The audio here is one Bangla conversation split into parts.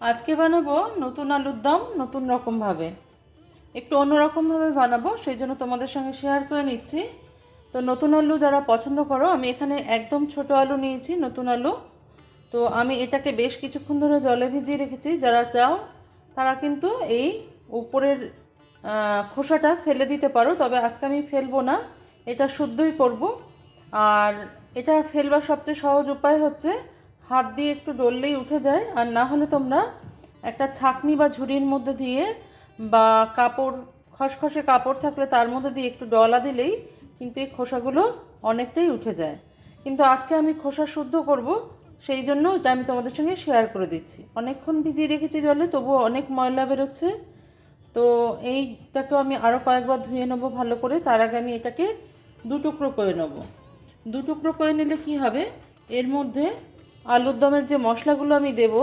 আজকে বানাবো নতুন আলুর দম, নতুন রকমভাবে। একটু অন্যরকমভাবে বানাবো, সেই জন্য তোমাদের সঙ্গে শেয়ার করে নিচ্ছি। তো নতুন আলু যারা পছন্দ করো, আমি এখানে একদম ছোট আলু নিয়েছি, নতুন আলু। তো আমি এটাকে বেশ কিছুক্ষণ ধরে জলে ভিজিয়ে রেখেছি। যারা চাও, তারা কিন্তু এই উপরের খোসাটা ফেলে দিতে পারো, তবে আজকে আমি ফেলব না। এটা শুদ্ধই করব। আর এটা ফেলবার সবচেয়ে সহজ উপায় হচ্ছে হাত দিয়ে একটু ডললেই উঠে যায়, আর না হলে তোমরা একটা ছাকনি বা ঝুড়ির মধ্যে দিয়ে বা কাপড়, খসখসে কাপড় থাকলে তার মধ্যে দিয়ে একটু ডলা দিলেই কিন্তু এই খোসাগুলো অনেকটাই উঠে যায়। কিন্তু আজকে আমি খোসা শুদ্ধ করব, সেই জন্য এটা আমি তোমাদের সঙ্গে শেয়ার করে দিচ্ছি। অনেকক্ষণ ভিজিয়ে রেখেছি জলে, তবুও অনেক ময়লা বেরোচ্ছে। তো এইটাকেও আমি আরও কয়েকবার ধুয়ে নেব ভালো করে। তার আগে আমি এটাকে দু টুকরো করে নেব। দু টুকরো করে নিলে কি হবে? এর মধ্যে আলুর দমের যে মশলাগুলো আমি দেব,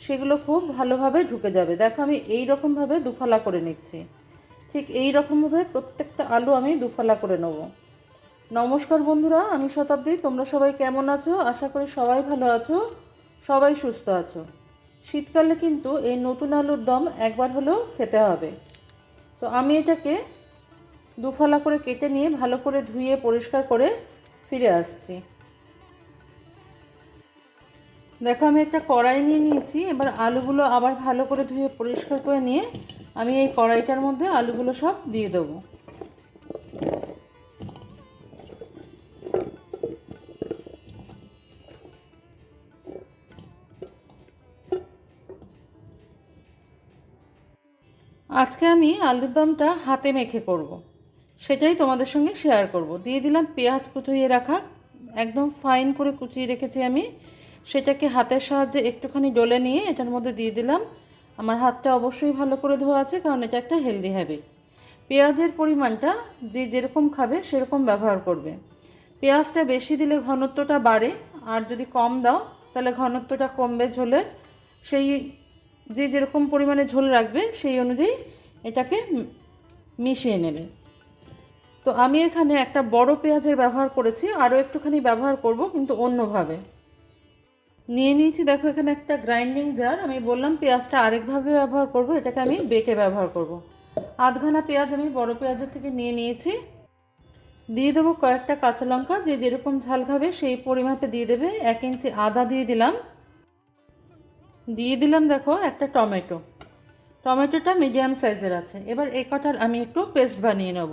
সেগুলো খুব ভালোভাবে ঢুকে যাবে। দেখো, আমি এই রকমভাবে দুফালা করে নিচ্ছি। ঠিক এই রকমভাবে প্রত্যেকটা আলু আমি দুফালা করে নেব। নমস্কার বন্ধুরা, আমি শতাব্দী। তোমরা সবাই কেমন আছো? আশা করি সবাই ভালো আছো, সবাই সুস্থ আছো। শীতকালে কিন্তু এই নতুন আলুর দম একবার হলেও খেতে হবে। তো আমি এটাকে দুফালা করে কেটে নিয়ে ভালো করে ধুয়ে পরিষ্কার করে ফিরে আসছি। দেখো, আমি একটা কড়াই নিয়ে নিয়েছি এবার আলুগুলো আবার ভালো করে ধুয়ে পরিষ্কার করে নিয়ে আমি এই কড়াইটার মধ্যে আলুগুলো সব দিয়ে দেবো আজকে আমি আলুর দমটা হাতে মেখে করব। সেটাই তোমাদের সঙ্গে শেয়ার করব। দিয়ে দিলাম পেঁয়াজ কুচিয়ে রাখা একদম ফাইন করে কুচিয়ে রেখেছি আমি সেটাকে হাতের সাহায্যে একটুখানি ডলে নিয়ে এটার মধ্যে দিয়ে দিলাম। আমার হাতটা অবশ্যই ভালো করে ধোয়া আছে, কারণ এটা একটা হেলদি হ্যাবিট পেঁয়াজের পরিমাণটা যে যেরকম খাবে সেরকম ব্যবহার করবে। পেঁয়াজটা বেশি দিলে ঘনত্বটা বাড়ে, আর যদি কম দাও, তাহলে ঘনত্বটা কমবে ঝোলের সেই যে যেরকম পরিমাণে ঝোল রাখবে, সেই অনুযায়ী এটাকে মিশিয়ে নেবে। তো আমি এখানে একটা বড় পেঁয়াজের ব্যবহার করেছি, আরও একটুখানি ব্যবহার করব, কিন্তু অন্যভাবে। নিয়ে নিয়েছি, দেখো এখানে একটা গ্রাইন্ডিং জার আমি বললাম পেঁয়াজটা আরেকভাবে ব্যবহার করব, এটাকে আমি বেটে ব্যবহার করব। আধখানা পেঁয়াজ আমি বড় পেঁয়াজের থেকে নিয়ে নিয়েছি। দিয়ে দেবো কয়েকটা কাঁচা লঙ্কা, যে যেরকম ঝাল খাবে সেই পরিমাপে দিয়ে দেবে, এক ইঞ্চি আদা দিয়ে দিলাম। দিয়ে দিলাম দেখো একটা টমেটো। টমেটোটা মিডিয়াম সাইজের আছে। এবার এই কটার আমি একটু পেস্ট বানিয়ে নেব।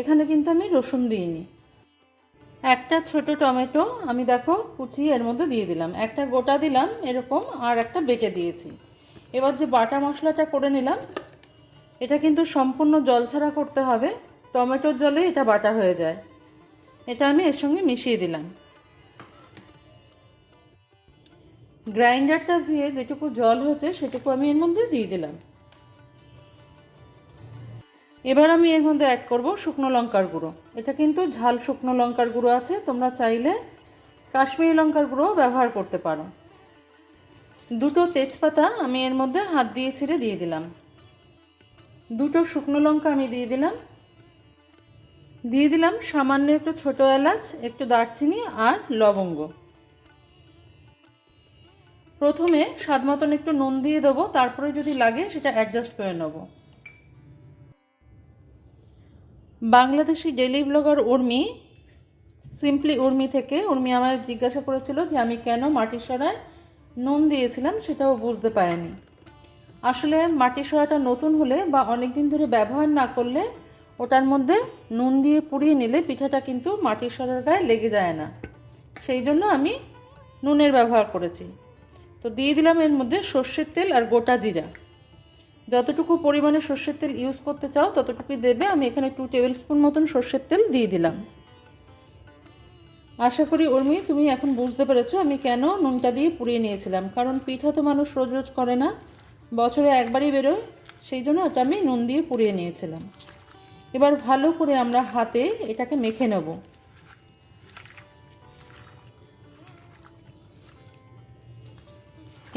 এখানে কিন্তু আমি রসুন দিইনি। একটা ছোট টমেটো আমি দেখো কুচিয়ে এর মধ্যে দিয়ে দিলাম। একটা গোটা দিলাম এরকম আর একটা বেটে দিয়েছি। এবার যে বাটা মশলাটা করে নিলাম, এটা কিন্তু সম্পূর্ণ জল ছাড়া করতে হবে। টমেটোর জলে এটা বাটা হয়ে যায়। এটা আমি এর সঙ্গে মিশিয়ে দিলাম। গ্রাইন্ডারটা ধুয়ে যেটুকু জল হয়েছে সেটুকু আমি এর মধ্যে দিয়ে দিলাম। এবার আমি এর মধ্যে অ্যাড করব শুকনো লঙ্কার গুঁড়ো। এটা কিন্তু ঝাল শুকনো লঙ্কার গুঁড়ো আছে, তোমরা চাইলে কাশ্মীরি লঙ্কার গুঁড়ো ব্যবহার করতে পারো। দুটো তেজপাতা আমি এর মধ্যে হাত দিয়ে ছিঁড়ে দিয়ে দিলাম। দুটো শুকনো লঙ্কা আমি দিয়ে দিলাম। দিয়ে দিলাম সামান্য একটু ছোটো এলাচ, একটু দারচিনি আর লবঙ্গ। প্রথমে স্বাদ মতন একটু নুন দিয়ে দেবো, তারপরে যদি লাগে সেটা অ্যাডজাস্ট করে নেব। Bangladeshi daily blogger Urmi simply Urmi থেকে উর্মি আমার জিজ্ঞাসা করেছিল যে আমি কেন মাটির সরায় নুন দিয়েছিলাম সেটাও বুঝতে পারেনি। আসলে মাটির সরাটা নতুন হলে বা অনেক দিন ধরে ব্যবহার না করলে ওটার মধ্যে নুন দিয়ে পুড়িয়ে নিলে পিঠাটা কিন্তু মাটির সরার গায়ে লেগে যায় না। সেই জন্য আমি নুনের ব্যবহার করেছি। তো দিয়ে দিলাম এর মধ্যে সর্ষের তেল আর গোটা জিরা। যতটুকু পরিমাণে সর্ষের তেল ইউজ করতে চাও, ততটুকুই দেবে। আমি এখানে টু টেবিল স্পুন মতন সর্ষের তেল দিয়ে দিলাম। আশা করি উর্মি, তুমি এখন বুঝতে পেরেছ আমি কেন নুনটা দিয়ে পুড়িয়ে নিয়েছিলাম। কারণ পিঠা তো মানুষ রোজ রোজ করে না। বছরে একবারই বেরোয়, সেই জন্য ওটা আমি নুন দিয়ে পুড়িয়ে নিয়েছিলাম। এবার ভালো করে আমরা হাতে এটাকে মেখে নেব।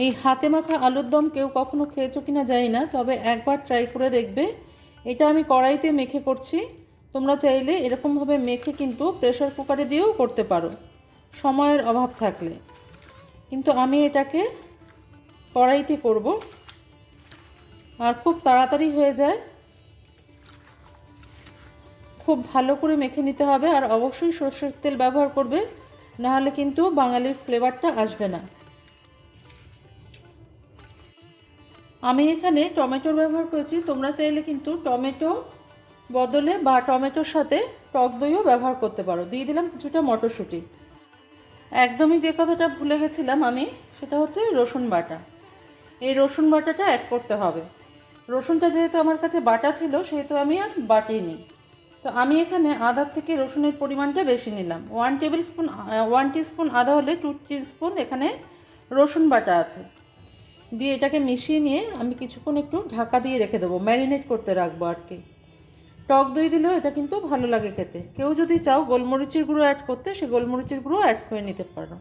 এই হাতে মাখা আলুর দম কেউ কখনো খেয়েছো কিনা জানি না, তবে একবার ট্রাই করে দেখবে। এটা আমি কড়াইতে মেখে করছি। তোমরা চাইলে এরকমভাবে মেখে কিন্তু প্রেশার কুকারে দিয়েও করতে পারো, সময়ের অভাব থাকলে। কিন্তু আমি এটাকে কড়াইতে করব। আর খুব তাড়াতাড়ি হয়ে যায়। খুব ভালো করে মেখে নিতে হবে আর অবশ্যই সর্ষের তেল ব্যবহার করবে, নাহলে কিন্তু বাঙালির ফ্লেভারটা আসবে না। আমি এখানে টমেটোর ব্যবহার করেছি, তোমরা চাইলে কিন্তু টমেটো বদলে বা টমেটোর সাথে টক দইও ব্যবহার করতে পারো। দিয়ে দিলাম কিছুটা মটরশুঁটি। একদমই যে কথাটা ভুলে গেছিলাম আমি, সেটা হচ্ছে রসুন বাটা। এই রসুন বাটাটা অ্যাড করতে হবে। রসুনটা যেহেতু আমার কাছে বাটা ছিল, সেহেতু আমি আর বাটিনি। তো আমি এখানে আদার থেকে রসুনের পরিমাণটা বেশি নিলাম। One tablespoon one spoon আদা হলে টু স্পুন এখানে রসুন বাটা আছে। দিয়ে এটাকে মিশিয়ে নিয়ে আমি কিছুক্ষণ একটু ঢাকা দিয়ে রেখে দেবো। ম্যারিনেট করতে রাখব আর কি। টক দই দিলেও এটা কিন্তু ভালো লাগে খেতে। কেউ যদি চাও গোলমরিচের গুঁড়ো অ্যাড করতে, সে গোলমরিচের গুঁড়ো অ্যাড করে নিতে পারো।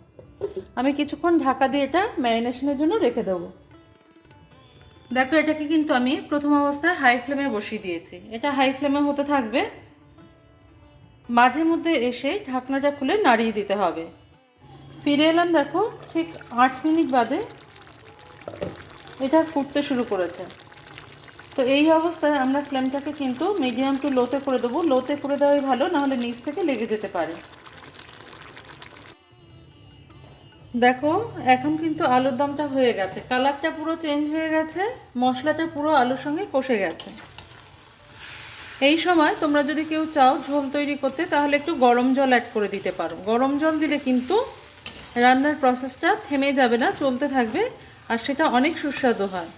আমি কিছুক্ষণ ঢাকা দিয়ে এটা ম্যারিনেশনের জন্য রেখে দেবো। দেখো, এটাকে কিন্তু আমি প্রথম অবস্থায় হাই ফ্লেমে বসিয়ে দিয়েছি। এটা হাই ফ্লেমে হতে থাকবে। মাঝে মধ্যে এসে ঢাকনাটা খুলে নাড়িয়ে দিতে হবে। ফিরে এলাম দেখো, ঠিক আট মিনিট বাদে এটা ফুটতে শুরু করেছে। তো এই অবস্থায় আমরা ফ্লেমটাকে কিন্তু মিডিয়াম টু লোতে করে দেবো। লোতে করে দেওয়াই ভালো, নাহলে নিচ থেকে লেগে যেতে পারে। দেখো, এখন কিন্তু আলুর দমটা হয়ে গেছে। কালারটা পুরো চেঞ্জ হয়ে গেছে, মশলাটা পুরো আলুর সঙ্গে কষে গেছে। এই সময় তোমরা যদি কেউ চাও ঝোল তৈরি করতে, তাহলে একটু গরম জল অ্যাড করে দিতে পারো। গরম জল দিলে কিন্তু রান্নার প্রসেসটা থেমে যাবে না, চলতে থাকবে। আর সেটা অনেক সুস্বাদু হয়।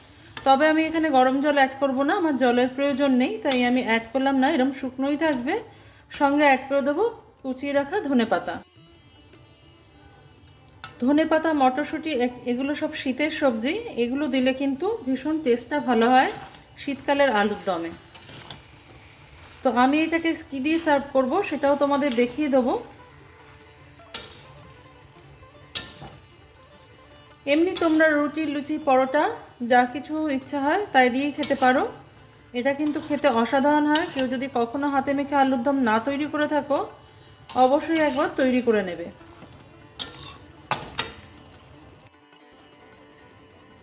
তবে আমি এখানে গরম জল অ্যাড করব না, আমার জলের প্রয়োজন নেই, তাই আমি অ্যাড করলাম না এরকম শুকনোই থাকবে সঙ্গে অ্যাড করে দেবো কুচিয়ে রাখা ধনে পাতা। ধনে পাতা, মটরশুঁটি এগুলো সব শীতের সবজি, এগুলো দিলে কিন্তু ভীষণ টেস্টটা ভালো হয় শীতকালের আলুর দমে। তো আমি এটাকে কি দিয়ে সার্ভ করব সেটাও তোমাদের দেখিয়ে দেবো। এমনি তোমরা রুটি, লুচি, পরোটা, যা কিছু ইচ্ছা হয় তাই দিয়েই খেতে পারো। এটা কিন্তু খেতে অসাধারণ হয়। কেউ যদি কখনো হাতে মেখে আলুর দম না তৈরি করে থাকো, অবশ্যই একবার তৈরি করে নেবে।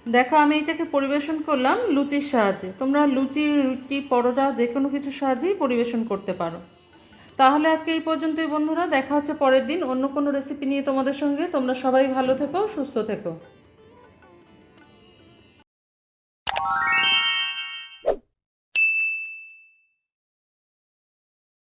দেখো, আমি এটাকে পরিবেশন করলাম লুচির সাহায্যে। তোমরা লুচি, রুটি, পরোটা যে কোনো কিছুর সাহায্যেই পরিবেশন করতে পারো। তাহলে আজকে এই পর্যন্তই বন্ধুরা, দেখা হচ্ছে পরের দিন। অন্য কোনো রেসিপি নিয়ে তোমাদের সঙ্গে। তোমরা সবাই ভালো থেকো, সুস্থ থেকো।